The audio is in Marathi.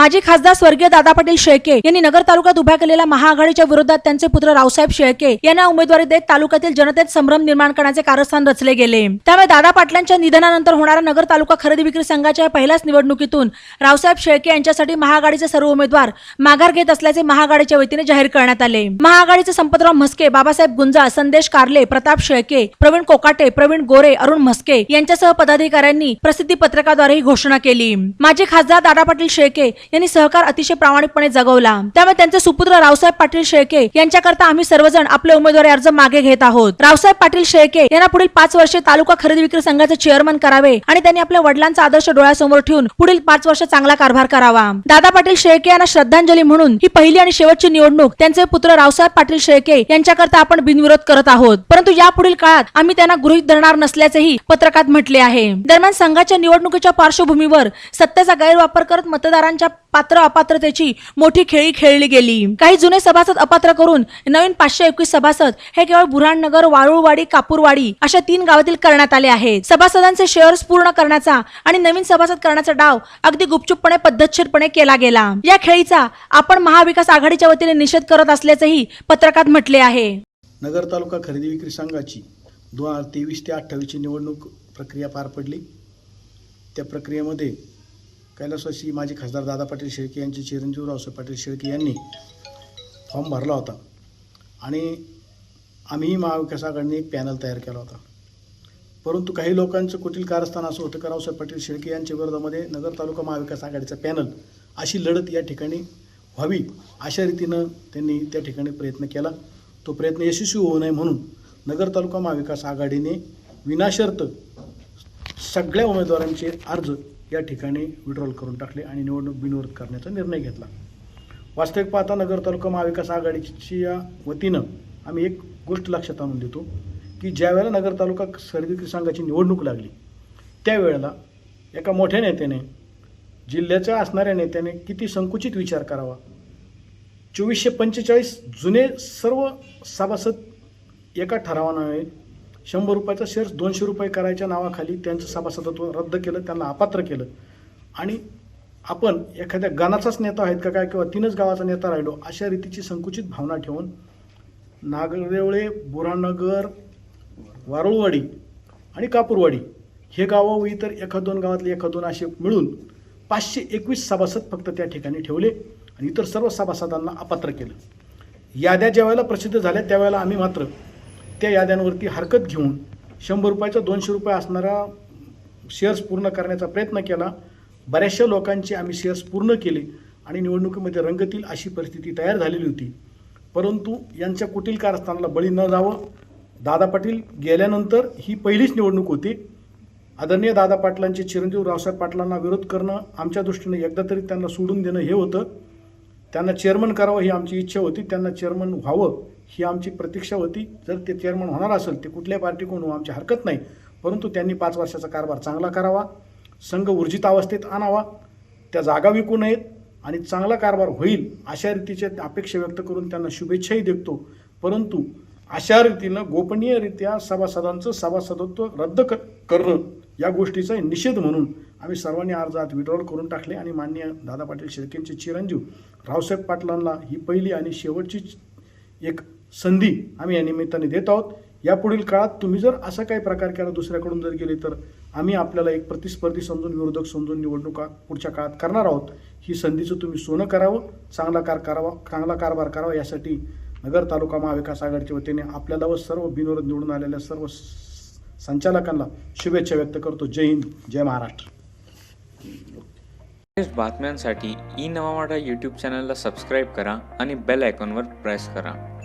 माजी खासदार स्वर्गीय दादा पाटील शेळके यांनी नगर तालुक्यात उभ्या केलेल्या महाआघाडीच्या विरोधात त्यांचे पुत्र रावसाहेब शेळके यांना उमेदवारी देत तालुक्यातील जनतेत संभ्रम निर्माण करण्याचे कारस्थान रचले गेले. त्यामुळे दादा पाटलांच्या निधनानंतर होणाऱ्या नगर तालुका खरेदी विक्री संघाच्या या पहिल्याच निवडणुकीतून रावसाहेब शेळके यांच्यासाठी महाआघाडीचे सर्व उमेदवार माघार घेत असल्याचे महाआघाडीच्या वतीने जाहीर करण्यात आले. महाआघाडीचे संपतराव म्हस्के बाबासाहेब गुंजाळ संदेश कारले प्रताप शेळके प्रवीण कोकाटे प्रवीण गोरे अरुण म्हस्के यांच्यासह पदाधिकाऱ्यांनी प्रसिद्धी पत्रकाद्वारे ही घोषणा केली. माजी खासदार दादा पाटील शेळके यांनी सहकार अतिशय प्रामाणिकपणे जगवला. त्यामुळे त्यांचे सुपुत्र रावसाहेब पाटील शेळके यांच्याकरता आम्ही सर्वजण आपले उमेदवारी अर्ज मागे घेत आहोत. रावसाहेब पाटील शेळके यांना पुढील पाच वर्षे तालुका खरेदी विक्री संघाचे चेअरमन करावे आणि त्यांनी आपल्या वडिलांचा आदर्श डोळ्यासमोर ठेवून पुढील पाच वर्ष चांगला कारभार करावा. दादा पाटील शेळके यांना श्रद्धांजली म्हणून ही पहिली आणि शेवटची निवडणूक त्यांचे पुत्र रावसाहेब पाटील शेळके यांच्याकरता आपण बिनविरोध करत आहोत. परंतु यापुढील काळात आम्ही त्यांना गृहीत धरणार नसल्याचेही पत्रकात म्हटले आहे. दरम्यान संघाच्या निवडणुकीच्या पार्श्वभूमीवर सत्तेचा गैरवापर करत मतदारांच्या पात्र अपात्रतेची मोठी खेळी खेळली गेली. काही जुने सभासद अपात्र करून नवीन पाचशे एकवीस सभासद हे केवळ बुऱ्हाणनगर वाळूवाडी कापूरवाडी अशा तीन गावातील करण्यात आले आहेत. सभासदांचे शेअर्स पूर्ण करण्याचा आणि नवीन सभासद करण्याचा डाव अगदी गुपचूपपणे पद्धतशीरपणे केला गेला. या खेळीचा आपण महाविकास आघाडीच्या वतीने निषेध करत असल्याचेही पत्रकात म्हटले आहे. नगर तालुका खरेदी विक्री संघाची दोन हजार तेवीस ते अठ्ठावीसची निवडणूक प्रक्रिया पार पडली. त्या प्रक्रियेमध्ये कैलासवासी माजी खासदार दादा पाटील शेळके यांचे चिरंजीव रावसाहेब पाटील शेळके यांनी फॉर्म भरला होता. आणि आम्हीही महाविकास आघाडीने एक पॅनल तयार केला होता. परंतु काही लोकांचं कुटील कारस्थान असं होतं का रावसाहेब पाटील शेळके यांच्या विरोधामध्ये नगर तालुका महाविकास आघाडीचा पॅनल अशी लढत या ठिकाणी व्हावी अशा रीतीनं त्यांनी त्या ठिकाणी प्रयत्न केला. तो प्रयत्न यशस्वी होऊ नये म्हणून नगर तालुका महाविकास आघाडीने विनाशर्त सगळ्या उमेदवारांचे अर्ज या ठिकाणी विड्रॉल करून टाकले आणि निवडणूक बिनविरोध करण्याचा निर्णय घेतला. वास्तविक पाहता नगर तालुका महाविकास आघाडीच्या वतीनं आम्ही एक गोष्ट लक्षात आणून देतो की ज्यावेळेला नगर तालुका खरेदी संघाची निवडणूक लागली त्यावेळेला एका मोठ्या नेत्याने जिल्ह्याच्या असणाऱ्या नेत्याने किती संकुचित विचार करावा? चोवीसशे पंचेचाळीस जुने सर्व सभासद एका ठरावानं शंभर रुपयाचा शेअर्स दोनशे रुपये करायच्या नावाखाली त्यांचं सभासदत्व रद्द केलं त्यांना अपात्र केलं. आणि आपण एखाद्या गानाचाच नेता आहेत का काय किंवा तीनच गावाचा नेता राहिलो अशा रीतीची संकुचित भावना ठेवून नागरेवळे बुरानगर वारुळवाडी आणि कापूरवाडी हे गावं व इतर एखाद दोन गावातले एखाद दोन असे मिळून पाचशे एकवीस सभासद फक्त त्या ठिकाणी ठेवले आणि इतर सर्व सभासदांना अपात्र केलं. याद्या ज्या वेळेला प्रसिद्ध झाल्या त्यावेळेला आम्ही मात्र त्या याद्यांवरती हरकत घेऊन शंभर रुपयाचा दोनशे रुपये असणारा शेअर्स पूर्ण करण्याचा प्रयत्न केला. बऱ्याचशा लोकांचे आम्ही शेअर्स पूर्ण केले आणि निवडणुकीमध्ये रंगतील अशी परिस्थिती तयार झालेली होती. परंतु यांच्या कुटील कारस्थानाला बळी न जावं दादा पाटील गेल्यानंतर ही पहिलीच निवडणूक होती. आदरणीय दादा पाटलांचे चिरंजीव रावसाहेब पाटलांना विरोध करणं आमच्या दृष्टीने एकदा तरी त्यांना सोडून देणं हे होतं. त्यांना चेअरमन करावं ही आमची इच्छा होती. त्यांना चेअरमन व्हावं ही आमची प्रतीक्षा होती. जर ते चेअरमन होणार असेल ते कुठल्याही पार्टीकडून हो आमची हरकत नाही. परंतु त्यांनी पाच वर्षाचा कारभार चांगला करावा संघ ऊर्जित अवस्थेत आणावा त्या जागा विकू नयेत आणि चांगला कारभार होईल अशा रीतीच्या अपेक्षा व्यक्त करून त्यांना शुभेच्छाही देतो. परंतु अशा रीतीनं गोपनीयरित्या सभासदांचं सभासदत्व रद्द क करणं या गोष्टीचा निषेध म्हणून आम्ही सर्वांनी अर्जात विड्रॉल करून टाकले आणि माननीय दादा पाटील शेळकेंचे चिरंजीव रावसाहेब पाटलांना ही पहिली आणि शेवटची एक संधी आम्ही या निमित्ताने देत आहोत. यापुढील काळात तुम्ही जर असा काही प्रकार केला दुसऱ्याकडून जर गेले तर आम्ही आपल्याला एक प्रतिस्पर्धी समजून विरोधक समजून निवडणुका पुढच्या काळात करणार आहोत. ही संधीचं तुम्ही सोनं करावं चांगला कार करावा चांगला कारभार करावा यासाठी नगर तालुका महाविकास आघाडीच्या वतीने आपल्याला व सर्व बिनविरोध निवडून आलेल्या सर्व स- संचालकांना शुभेच्छा व्यक्त करतो. जय हिंद जय महाराष्ट्र. बातम्यांसाठी ई नवा यूट्यूब चॅनलला सबस्क्राईब करा आणि बेल आयकॉनवर प्रेस करा.